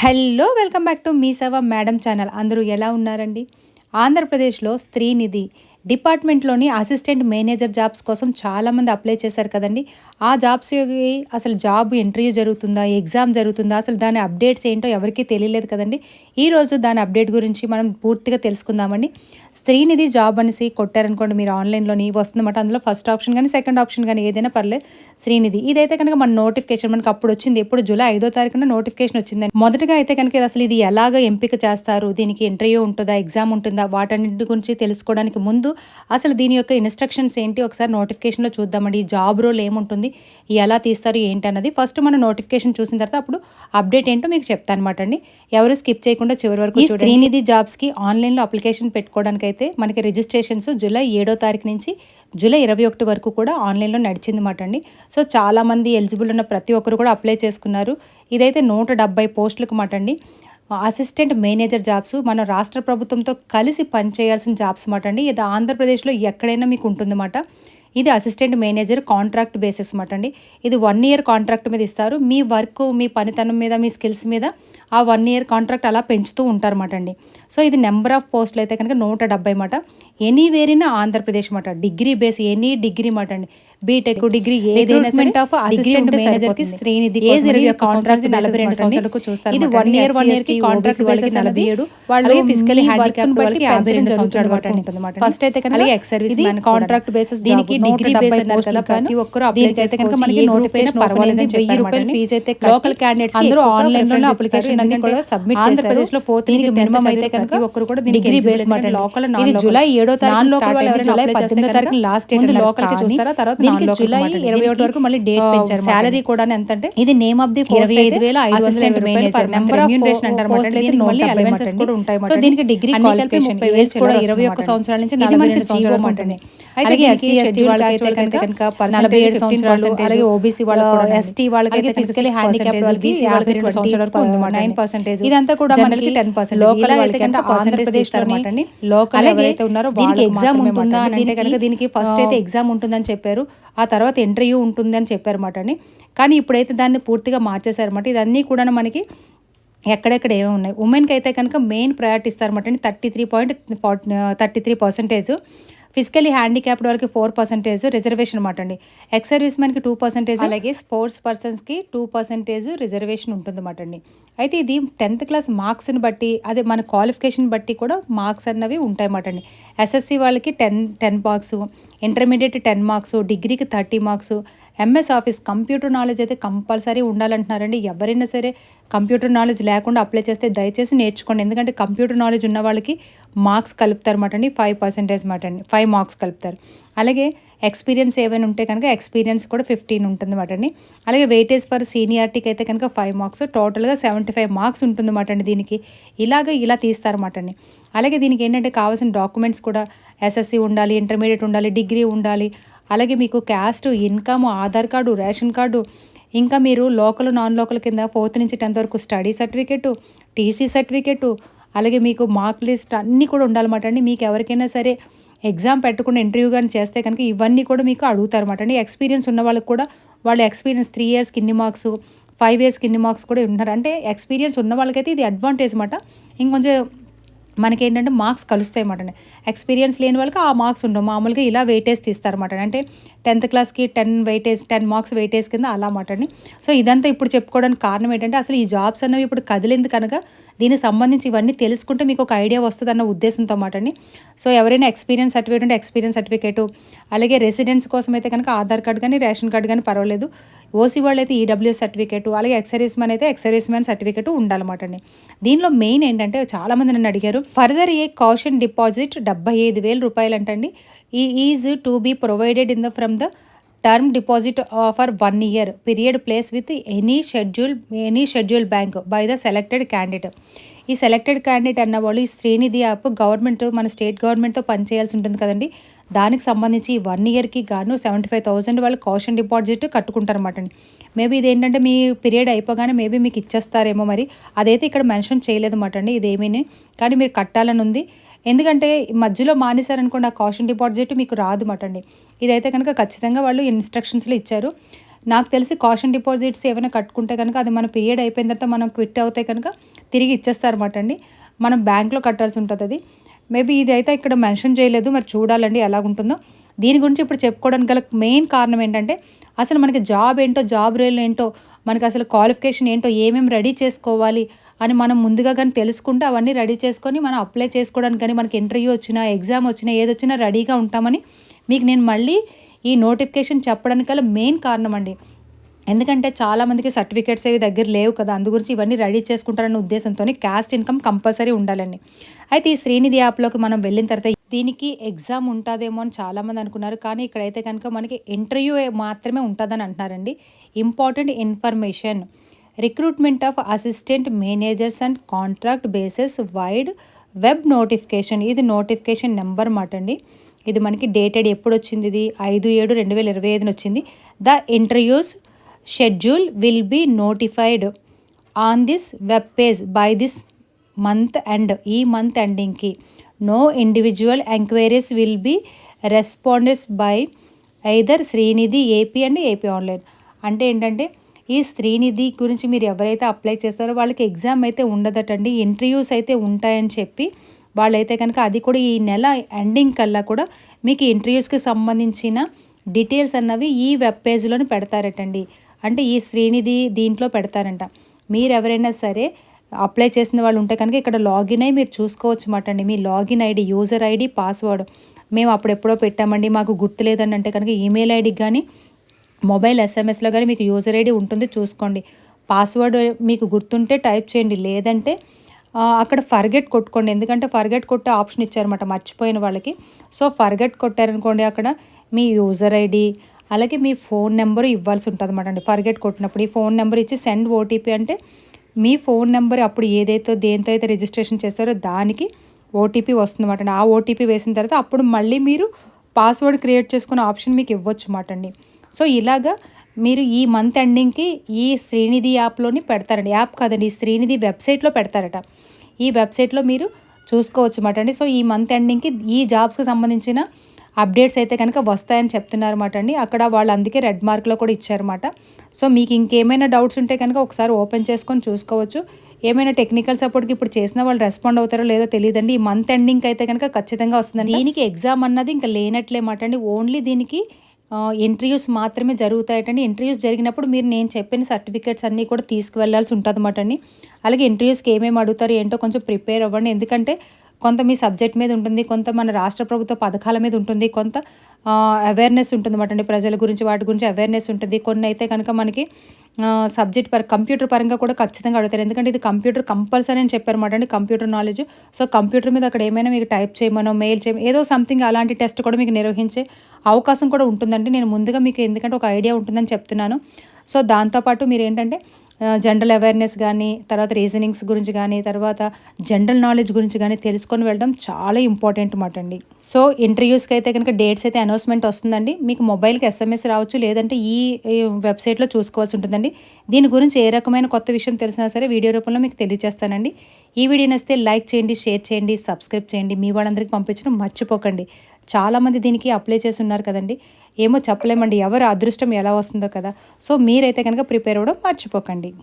Hello welcome back to Mee Seva madam channel. అందరూ ఎలా ఉన్నారండి? ఆంధ్రప్రదేశ్లో స్త్రీనిధి డిపార్ట్మెంట్లోని అసిస్టెంట్ మేనేజర్ జాబ్స్ కోసం చాలామంది అప్లై చేశారు కదండి. ఆ జాబ్స్ అసలు జాబ్ ఇంటర్వ్యూ జరుగుతుందా ఎగ్జామ్ జరుగుతుందా అసలు దాని అప్డేట్స్ ఏంటో ఎవరికీ తెలియలేదు కదండి. ఈరోజు దాని అప్డేట్ గురించి మనం పూర్తిగా తెలుసుకుందామండి. స్త్రీనిధి జాబ్ అనేసి కొట్టారనుకోండి మీరు ఆన్లైన్లోని వస్తుందన్నమాట అందులో ఫస్ట్ ఆప్షన్ కానీ సెకండ్ ఆప్షన్ కానీ ఏదైనా పర్లేదు శ్రీనిధి ఇదైతే కనుక మన నోటిఫికేషన్ మనకు అప్పుడు వచ్చింది ఎప్పుడు జూలై ఐదో తారీఖున నోటిఫికేషన్ వచ్చిందండి. మొదటగా అయితే కనుక అసలు ఇది ఎలాగ ఎంపిక చేస్తారు దీనికి ఇంటర్వ్యూ ఉంటుందా ఎగ్జామ్ ఉంటుందా వాటన్నిటి గురించి తెలుసుకోవడానికి ముందు అసలు దీని యొక్క ఇన్స్ట్రక్షన్స్ ఏంటి? ఒకసారి నోటిఫికేషన్లో చూద్దామండి. ఈ జాబ్ రోల్ ఏముంటుంది? ఎలా తీస్తారు? ఏంటి? అన్నది ఫస్ట్ మనం నోటిఫికేషన్ చూసిన తర్వాత అప్పుడు అప్డేట్ ఏంటో మీకు చెప్తాను అనమాట అండి. ఎవరు స్కిప్ చేయకుండా చివరి వరకు ఈ శ్రీనిధి జాబ్స్కి ఆన్లైన్లో అప్లికేషన్ పెట్టుకోవడానికి అయితే మనకి రిజిస్ట్రేషన్స్ జూలై ఏడో తారీఖు నుంచి జూలై ఇరవై ఒకటి వరకు కూడా ఆన్లైన్లో నడిచింది మాట అండి. సో చాలామంది ఎలిజిబుల్ ఉన్న ప్రతి ఒక్కరు కూడా అప్లై చేసుకున్నారు. ఇదైతే నూట డెబ్బై పోస్టులకు మాట అండి. అసిస్టెంట్ మేనేజర్ జాబ్స్ మన రాష్ట్ర ప్రభుత్వంతో కలిసి పనిచేయాల్సిన జాబ్స్ మాట అండి. ఇది ఆంధ్రప్రదేశ్లో ఎక్కడైనా మీకు ఉంటుందన్నమాట. ఇది అసిస్టెంట్ మేనేజర్ కాంట్రాక్ట్ బేసిస్ మాట అండి. ఇది వన్ ఇయర్ కాంట్రాక్ట్ మీద ఇస్తారు. మీ వర్క్ మీ పనితనం మీద మీ స్కిల్స్ మీద ఆ వన్ ఇయర్ కాంట్రాక్ట్ అలా పెంచుతూ ఉంటారన్నమాట అండి. సో ఇది నెంబర్ ఆఫ్ పోస్టులు అయితే కనుక నూట డెబ్బై మాట. ఎనీవేర్ ఇన్ ఆంధ్రప్రదేశ్ మాట. డిగ్రీ బేస్ ఎనీ డిగ్రీ మాట అండి. బీటెక్ డిగ్రీ ఏదైనా ఆఫ్ అసిస్టెంట్ మేనేజర్కి ఏజ్ ఇరవై సంవత్సరాల నలభై రెండు సంవత్సరాలకు చూస్తారు ఇది వన్ ఇయర్ వన్ ఇయర్కి కాంట్రాక్ట్ వాళ్ళకి నలభై ఏడు. వాళ్ళు ఫిజికలీ హ్యాండిక్యాప్ వాళ్ళకి యాభై రెండు సంవత్సరాల పాటు ఉంటుంది ఫస్ట్ అయితే కనుక ఎక్స్ సర్వీస్ కాంట్రాక్ట్ బేసిస్ దీనికి డిగ్రీ బేస్ ప్రతి ఒక్కరు అప్లై చేస్తే కనుక మనకి నోటిఫికేషన్ పర్వాలేదు వెయ్యి రూపాయలు ఫీజు అయితే లోకల్ క్యాండిడేట్స్ అందరూ ఆన్లైన్లో అప్లికేషన్ అన్ని కూడా సబ్మిట్ ఆంధ్రప్రదేశ్లో ఫోర్త్ మినిమం అయితే కనుక ఒక్కరు కూడా డిగ్రీ బేస్ మాట లోకల్ ఇది జూలై ఏడో తారీఖు జూలై పద్దెనిమిదో తారీఖు లాస్ట్ డేట్ లోకల్కి చూస్తారా తర్వాత దీనికి జూలై ఇరవై ఒకటి వరకు మళ్ళీ డేట్ పెంచారు సాలరీ కూడా ఎంత అంటే ఇది నేమ్ ఆఫ్ ది ఇరవై ఐదు వేల ఐదు మేనేజర్ నెంబర్ ఆఫ్ మళ్ళీ అలవెన్సెస్ కూడా ఉంటాయి సో దీనికి డిగ్రీ క్వాలిఫికేషన్ కూడా ఇరవై ఒక్క సంవత్సరాల నుంచి రెండు సంవత్సరాలు మాటండి అలాగే ఎస్సీ ఎస్టీ వాళ్ళకి అయితే కనుక నలభై ఏడు సంవత్సరాలు అలాగే ఓబీసీ వాళ్ళకి ఎస్టీ వాళ్ళకి అయితే ఫిజికలీ హ్యాండిక్యాప్ వాళ్ళకి యాభై రెండు సంవత్సరాల వరకు ఉంది నైన్ పర్సెంటేజ్ ఇదంతా కూడా మనకి టెన్ పర్సెంట్ లోకల్ అయితే కనుక ఆంధ్రప్రదేశ్లోని లోకల్ ఎవరైతే ఉన్నారో ఎగ్జామ్ ఉంటుందా అని అంటే కనుక దీనికి ఫస్ట్ అయితే ఎగ్జామ్ ఉంటుందని చెప్పారు. ఆ తర్వాత ఇంటర్వ్యూ ఉంటుంది అని చెప్పారు మాట అండి కానీ ఇప్పుడైతే దాన్ని పూర్తిగా మార్చేశారన్నమాట ఇదన్నీ కూడా మనకి ఎక్కడెక్కడ ఏమి ఉన్నాయి? ఉమెన్కి అయితే కనుక main priority ఇస్తారన్నమాట thirty three point thirty three percentage physically handicapped వరకు ఫోర్ పర్సెంటేజ్ రిజర్వేషన్ అనమాట అండి. ఎక్స్ సర్వీస్ మ్యాన్కి టూ పర్సెంటేజ్ అలాగే స్పోర్ట్స్ పర్సన్స్కి టూ పర్సెంటేజ్ రిజర్వేషన్ ఉంటుంది అన్నమాట అండి. అయితే ఇది టెన్త్ క్లాస్ మార్క్స్ని బట్టి అదే మన క్వాలిఫికేషన్ బట్టి కూడా మార్క్స్ అన్నవి ఉంటాయన్నమాట అండి. ఎస్ఎస్సి వాళ్ళకి ten ten marks intermediate ten marks డిగ్రీకి thirty marks MS office computer knowledge అయితే కంపల్సరీ ఉండాలంటున్నారండి. ఎవరైనా సరే కంప్యూటర్ నాలెడ్జ్ లేకుండా అప్లై చేస్తే దయచేసి నేర్చుకోండి. ఎందుకంటే కంప్యూటర్ నాలెడ్జ్ ఉన్న వాళ్ళకి మార్క్స్ కలుపుతారు మాట అండి. ఫైవ్ పర్సెంటేజ్ మాట అండి. ఫైవ్ మార్క్స్ కలుపుతారు. అలాగే ఎక్స్పీరియన్స్ ఏమైనా ఉంటే కనుక ఎక్స్పీరియన్స్ కూడా ఫిఫ్టీన్ ఉంటుంది మాట అండి. అలాగే వెయిటేజ్ ఫర్ సీనియారిటీకి అయితే కనుక ఫైవ్ మార్క్స్ టోటల్గా సెవెంటీ ఫైవ్ మార్క్స్ ఉంటుంది మాట అండి దీనికి. ఇలాగ ఇలా తీస్తారన్నమాట అండి. అలాగే దీనికి ఏంటంటే కావాల్సిన డాక్యుమెంట్స్ కూడా ఎస్ఎస్సి ఉండాలి ఇంటర్మీడియట్ ఉండాలి డిగ్రీ ఉండాలి అలాగే మీకు caste income Aadhaar card ration card ఇంకా మీరు లోకల్ నాన్ లోకల్ కింద ఫోర్త్ నుంచి టెన్త్ వరకు స్టడీ సర్టిఫికెట్ టీసీ సర్టిఫికెట్ అలాగే మీకు మార్క్ లిస్ట్ అన్నీ కూడా ఉండాలన్నమాట అండి. మీకు ఎవరికైనా సరే ఎగ్జామ్ పెట్టకుండా ఇంటర్వ్యూ కానీ చేస్తే కనుక ఇవన్నీ కూడా మీకు అడుగుతారన్నమాట అండి. ఎక్స్పీరియన్స్ ఉన్న వాళ్ళకి కూడా వాళ్ళ ఎక్స్పీరియన్స్ త్రీ ఇయర్స్ కిన్ని మార్క్స్ ఫైవ్ ఇయర్స్ కిన్ని మార్క్స్ కూడా ఉన్నారు అంటే ఎక్స్పీరియన్స్ ఉన్న వాళ్ళకైతే ఇది అడ్వాంటేజ్ అనమాట ఇంకొంచెం మనకేంటంటే మార్క్స్ కలుస్తాయి అన్నమాట. ఎక్స్పీరియన్స్ లేని వాళ్ళకి ఆ మార్క్స్ ఉండవు. మామూలుగా ఇలా వెయిటేజ్ తీస్తారన్నమాట అంటే టెన్త్ క్లాస్కి ten weightage ten marks weightage కింద అలా మాటండి సో ఇదంతా ఇప్పుడు చెప్పుకోవడానికి కారణం ఏంటంటే అసలు ఈ జాబ్స్ అనేవి ఇప్పుడు కదిలింది కనుక దీనికి సంబంధించి ఇవన్నీ తెలుసుకుంటే మీకు ఒక ఐడియా వస్తుంది అన్న ఉద్దేశంతో మాట సో ఎవరైనా ఎక్స్పీరియన్స్ సర్టిఫికేట్ ఉంటే ఎక్స్పీరియన్స్ సర్టిఫికేట్ అలాగే రెసిడెన్స్ కోసం అయితే కనుక ఆధార్ కార్డు కానీ రేషన్ కార్డు కానీ పర్వాలేదు. ఓసీ వాళ్ళు అయితే ఈడబ్ల్యూఎస్ సర్టిఫికేట్ అలాగే ఎక్సరీస్ మ్యాన్ అయితే ఎక్సరీస్ మ్యాన్ సర్టిఫికేట్ ఉండాలన్నమాట అండి. దీనిలో మెయిన్ ఏంటంటే చాలామంది నన్ను అడిగారు ఫర్దర్ ఏ కాషన్ డిపాజిట్ డెబ్బై ఐదు వేల రూపాయలు అంటండి ఈ is to be provided in the from the term deposit for one year period place with any schedule any schedule bank by the selected candidate. ఈ సెలెక్టెడ్ క్యాండిడేట్ అన్న వాళ్ళు ఈ శ్రీనిధి యాప్ గవర్నమెంట్ మన స్టేట్ గవర్నమెంట్తో పనిచేయాల్సి ఉంటుంది కదండి. దానికి సంబంధించి వన్ ఇయర్కి గాను సెవెంటీ ఫైవ్ థౌసండ్ వాళ్ళు కాషన్ డిపాజిట్ కట్టుకుంటారన్నమాట అండి. మేబీ ఇది ఏంటంటే మీ పీరియడ్ అయిపోగానే మేబీ మీకు ఇచ్చేస్తారేమో మరి. అదైతే ఇక్కడ మెన్షన్ చేయలేదన్నమాట అండి ఇదేమీ కానీ మీరు కట్టాలని ఉంది. ఎందుకంటే మధ్యలో మానేశారనుకోండి ఆ కాషన్ డిపాజిట్ మీకు రాదు అనమాటండి అండి. ఇదైతే కనుక ఖచ్చితంగా వాళ్ళు ఇన్స్ట్రక్షన్స్లో ఇచ్చారు. నాకు తెలిసి కాషన్ డిపాజిట్స్ ఏమైనా కట్టుకుంటే కనుక అది మన పీరియడ్ అయిపోయిన తర్వాత మనం క్విట్ అవుతే కనుక తిరిగి ఇచ్చేస్తారన్నమాట అండి. మనం బ్యాంక్లో కట్టాల్సి ఉంటుంది అది. మేబీ ఇది అయితే ఇక్కడ మెన్షన్ చేయలేదు మరి చూడాలండి ఎలా ఉంటుందో. దీని గురించి ఇప్పుడు చెప్పుకోవడానికి గల మెయిన్ కారణం ఏంటంటే అసలు మనకి జాబ్ ఏంటో జాబ్ రేల్ ఏంటో మనకి అసలు క్వాలిఫికేషన్ ఏంటో ఏమేమి రెడీ చేసుకోవాలి అని మనం ముందుగా కానీ తెలుసుకుంటే అవన్నీ రెడీ చేసుకొని మనం అప్లై చేసుకోవడానికి కానీ మనకి ఇంటర్వ్యూ వచ్చినా ఎగ్జామ్ వచ్చినా ఏది వచ్చినా రెడీగా ఉంటామని మీకు నేను మళ్ళీ ఈ నోటిఫికేషన్ చెప్పడానికి గల మెయిన్ కారణం అండి. ఎందుకంటే చాలామందికి సర్టిఫికేట్స్ అవి దగ్గర లేవు కదా అందు గురించి ఇవన్నీ రెడీ చేసుకుంటారన్న ఉద్దేశంతో క్యాస్ట్ ఇన్కమ్ కంపల్సరీ ఉండాలండి. అయితే ఈ శ్రీనిధి యాప్లోకి మనం వెళ్ళిన తర్వాత దీనికి ఎగ్జామ్ ఉంటుందేమో అని చాలామంది అనుకున్నారు. కానీ ఇక్కడైతే కనుక మనకి ఇంటర్వ్యూ మాత్రమే ఉంటుందని అంటున్నారండి. Important information. Recruitment of assistant managers and contract basis wide web notification. ఇది నోటిఫికేషన్ నెంబర్ మాట అండి. ఇది మనకి డేటెడ్ ఎప్పుడు వచ్చింది ఇది? ఐదు ఏడు రెండు వేల ఇరవై ఐదున వచ్చింది. The interviews schedule will be notified on this web page by this month end ఈ month ఎండింగ్కి. No individual enquiries will be responded by either Streenidhi AP and AP online. అంటే ఏంటంటే ఈ శ్రీనిధి గురించి మీరు ఎవరైతే అప్లై చేస్తారో వాళ్ళకి ఎగ్జామ్ అయితే ఉండదటండి ఇంటర్వ్యూస్ అయితే ఉంటాయని చెప్పి వాళ్ళైతే కనుక అది కూడా ఈ నెల ఎండింగ్ కల్లా కూడా మీకు ఇంటర్వ్యూస్కి సంబంధించిన డీటెయిల్స్ అన్నవి ఈ వెబ్ పేజ్లోనే పెడతారటండి. అంటే ఈ శ్రీనిధి దీంట్లో పెడతారంట. మీరు ఎవరైనా సరే అప్లై చేసిన వాళ్ళు ఉంటే కనుక ఇక్కడ లాగిన్ అయ్యి మీరు చూసుకోవచ్చు మాట అండి. మీ login ID user ID password మేము అప్పుడు ఎప్పుడో పెట్టామండి. మాకు గుర్తులేదని అంటే కనుక ఈమెయిల్ ఐడికి కానీ మొబైల్ ఎస్ఎంఎస్లో కానీ మీకు యూజర్ ఐడి ఉంటుంది చూసుకోండి. పాస్వర్డ్ మీకు గుర్తుంటే టైప్ చేయండి. లేదంటే అక్కడ ఫర్గెట్ కొట్టుకోండి. ఎందుకంటే ఫర్గెట్ కొట్టే ఆప్షన్ ఇచ్చారన్నమాట మర్చిపోయిన వాళ్ళకి. సో ఫర్గెట్ కొట్టారనుకోండి అక్కడ మీ యూజర్ ఐడి అలాగే మీ ఫోన్ నెంబర్ ఇవ్వాల్సి ఉంటుంది అనమాట అండి. ఫర్గెట్ కొట్టినప్పుడు ఈ ఫోన్ నెంబర్ ఇచ్చి సెండ్ ఓటీపీ అంటే మీ ఫోన్ నెంబర్ అప్పుడు ఏదైతే దేంతో అయితే రిజిస్ట్రేషన్ చేస్తారో దానికి ఓటీపీ వస్తుందన్నమాట అండి. ఆ ఓటీపీ వేసిన తర్వాత అప్పుడు మళ్ళీ మీరు పాస్వర్డ్ క్రియేట్ చేసుకునే ఆప్షన్ మీకు ఇవ్వచ్చు మాట అండి. సో ఇలాగా మీరు ఈ మంత్ ఎండింగ్కి ఈ శ్రీనిధి యాప్లోని పెడతారండి. యాప్ కాదండి ఈ శ్రీనిధి వెబ్సైట్లో పెడతారట. ఈ వెబ్సైట్లో మీరు చూసుకోవచ్చు మాట అండి. సో ఈ మంత్ ఎండింగ్కి ఈ జాబ్స్కి సంబంధించిన అప్డేట్స్ అయితే కనుక వస్తాయని చెప్తున్నారన్నమాట అండి. అక్కడ వాళ్ళు అందుకే రెడ్ మార్క్లో కూడా ఇచ్చారన్నమాట. సో మీకు ఇంకేమైనా డౌట్స్ ఉంటే కనుక ఒకసారి ఓపెన్ చేసుకొని చూసుకోవచ్చు. ఏమైనా టెక్నికల్ సపోర్ట్కి ఇప్పుడు చేసిన వాళ్ళు రెస్పాండ్ అవుతారో లేదో తెలియదండి. ఈ మంత్ ఎండింగ్ అయితే కనుక ఖచ్చితంగా వస్తుందండి. దీనికి ఎగ్జామ్ అన్నది ఇంకా లేనట్లేమాట అండి. ఓన్లీ దీనికి ఇంటర్వ్యూస్ మాత్రమే జరుగుతాయటండి. ఇంటర్వ్యూస్ జరిగినప్పుడు మీరు నేను చెప్పిన సర్టిఫికేట్స్ అన్నీ కూడా తీసుకువెళ్ళాల్సి ఉంటుంది అన్నమాట అండి. అలాగే ఇంటర్వ్యూస్కి ఏమేమి అడుగుతారు ఏంటో కొంచెం ప్రిపేర్ అవ్వండి. ఎందుకంటే కొంత మీ సబ్జెక్ట్ మీద ఉంటుంది కొంత మన రాష్ట్ర ప్రభుత్వ పథకాల మీద ఉంటుంది కొంత అవేర్నెస్ ఉంటుంది అన్నమాట అండి ప్రజల గురించి వాటి గురించి అవేర్నెస్ ఉంటుంది. కొన్ని అయితే కనుక మనకి సబ్జెక్ట్ పర కంప్యూటర్ పరంగా కూడా ఖచ్చితంగా అడుగుతారు. ఎందుకంటే ఇది కంప్యూటర్ కంపల్సరీ అని చెప్పారన్నమాట అండి కంప్యూటర్ నాలెడ్జ్ సో కంప్యూటర్ మీద అక్కడ ఏమైనా మీకు టైప్ చేయమనో మెయిల్ చేయమో ఏదో సంథింగ్ అలాంటి టెస్ట్ కూడా మీకు నిర్వహించే అవకాశం కూడా ఉంటుందండి. నేను ముందుగా మీకు ఎందుకంటే ఒక ఐడియా ఉంటుందని చెప్తున్నాను. సో దాంతోపాటు మీరు ఏంటంటే జనరల్ అవేర్నెస్ కానీ తర్వాత రీజనింగ్స్ గురించి కానీ తర్వాత జనరల్ నాలెడ్జ్ గురించి కానీ తెలుసుకొని వెళ్ళడం చాలా ఇంపార్టెంట్ మాట అండి. సో ఇంటర్వ్యూస్కి అయితే కనుక డేట్స్ అయితే అనౌన్స్మెంట్ వస్తుందండి. మీకు మొబైల్కి ఎస్ఎంఎస్ రావచ్చు లేదంటే ఈ వెబ్సైట్లో చూసుకోవాల్సి ఉంటుందండి. దీని గురించి ఏ రకమైన కొత్త విషయం తెలిసినా సరే వీడియో రూపంలో మీకు తెలియజేస్తానండి ఈ వీడియో నచ్చితే లైక్ చేయండి షేర్ చేయండి సబ్స్క్రైబ్ చేయండి. మీ వాళ్ళందరికీ పంపించడం మర్చిపోకండి. చాలామంది దీనికి అప్లై చేసి ఉన్నారు కదండి. ఏమో చెప్పలేమండి ఎవరు అదృష్టం ఎలా వస్తుందో కదా. సో మీరైతే కనుక ప్రిపేర్ అవ్వడం మర్చిపోకండి.